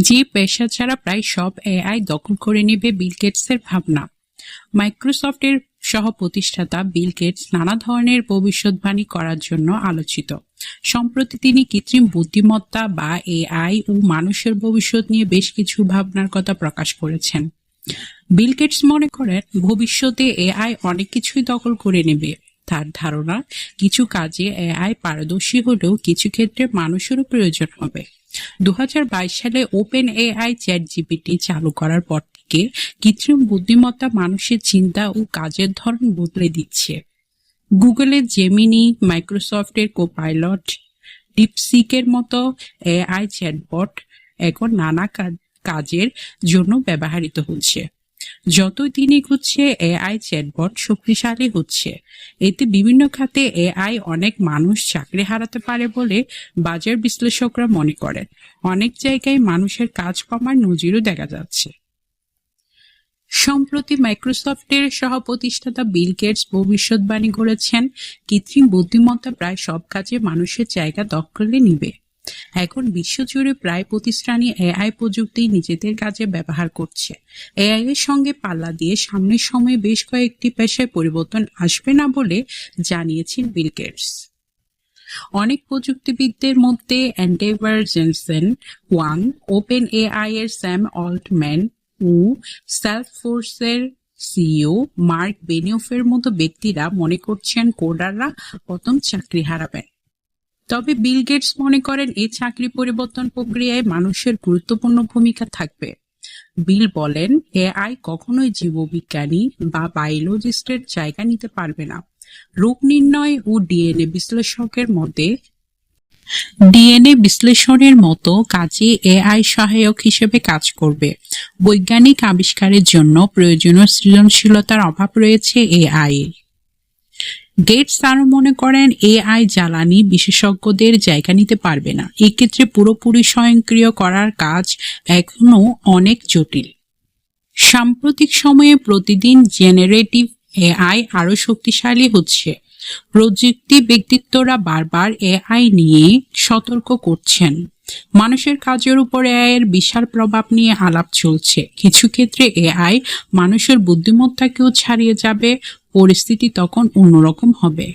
যে পেশা ছাড়া প্রায় সব এআই দখল করে নেবে বিল গেটসের ভাবনা। মাইক্রোসফটের সহ প্রতিষ্ঠাতা বিল গেটস নানা ধরনের ভবিষ্যৎবাণী করার জন্য আলোচিত। সম্প্রতি তিনি কৃত্রিম বুদ্ধিমত্তা বা এআই ও মানুষের ভবিষ্যৎ নিয়ে বেশ কিছু ভাবনার কথা প্রকাশ করেছেন। বিল গেটস মনে করেন, ভবিষ্যতে এআই অনেক কিছুই দখল করে নেবে। তার ধারণা, কিছু কাজে এআই পারদর্শী হলেও কিছু ক্ষেত্রে মানুষেরও প্রয়োজন হবে। দু হাজার বাইশ সালে ওপেন এআই চ্যাট জিপিটি চালু করার পর থেকে কৃত্রিম বুদ্ধিমত্তা মানুষের চিন্তা ও কাজের ধরন বদলে দিচ্ছে। গুগলের জেমিনি মাইক্রোসফটের কোপাইলট ডিপসিকের মতো এআই চ্যাটবট এখন নানা কাজের জন্য ব্যবহৃত হচ্ছে। যতই দিন এগুচ্ছে এআই চ্যাটবট শক্তিশালী হচ্ছে, এতে বিভিন্ন খাতে এআই অনেক মানুষ চাকরি হারাতে পারে বলে বাজার বিশ্লেষকরা মনে করেন। অনেক জায়গায় মানুষের কাজ কমার নজিরও দেখা যাচ্ছে। সম্প্রতি মাইক্রোসফটের সহ প্রতিষ্ঠাতা বিল গেটস ভবিষ্যৎবাণী করেছেন, কৃত্রিম বুদ্ধিমত্তা প্রায় সব কাজে মানুষের জায়গা দখলে নিবে। এখন বিশ্বজুড়ে প্রায় প্রতিষ্ঠানই এআই প্রযুক্তি নিজেদের কাজে ব্যবহার করছে। এআই এর সঙ্গে পাল্লা দিয়ে সামনের সময়ে বেশ কয়েকটি পেশায় পরিবর্তন আসবে না বলে জানিয়েছেন বিল গেটস। অনেক প্রযুক্তিবিদদের মধ্যে অ্যান্ডেভার জেনসেন, ওয়াং ওপেন এআই এর স্যাম অল্টম্যান ও সেলফোর্সের সিইও, মার্ক বেনিওফের মতো ব্যক্তিরা মনে করছেন কোডাররা প্রথম চাকরি হারাবেন। তবে বিল গেটস মনে করেন এই চাকরি পরিবর্তন প্রক্রিয়ায় মানুষের গুরুত্বপূর্ণ ভূমিকা থাকবে। বিল বলেন, এআই কখনোই জীববিজ্ঞানী বা বায়োলজিস্টের জায়গা নিতে পারবে না। রোগ নির্ণয় ও ডিএনএ বিশ্লেষকের মতে, ডিএনএ বিশ্লেষণের মতো কাজে এআই সহায়ক হিসেবে কাজ করবে। বৈজ্ঞানিক আবিষ্কারের জন্য প্রয়োজনীয় সৃজনশীলতার অভাব রয়েছে এআই গেটস আরও মনে করেন এআই জ্বালানি বিশেষজ্ঞদের জায়গা নিতে পারবে না। এক্ষেত্রে পুরোপুরি স্বয়ংক্রিয় করার কাজ এখনও অনেক জটিল। সাম্প্রতিক সময়ে প্রতিদিন জেনারেটিভ এআই আরও শক্তিশালী হচ্ছে। প্রযুক্তি ব্যক্তিত্বরা বারবার এআই নিয়ে সতর্ক করছেন। মানুষের কাজের উপর এআই এর বিশাল প্রভাব নিয়ে আলাপ চলছে। কিছু ক্ষেত্রে এআই মানুষের বুদ্ধিমত্তাকেও ছাড়িয়ে যাবে পরিস্থিতি তখন অন্যরকম হবে।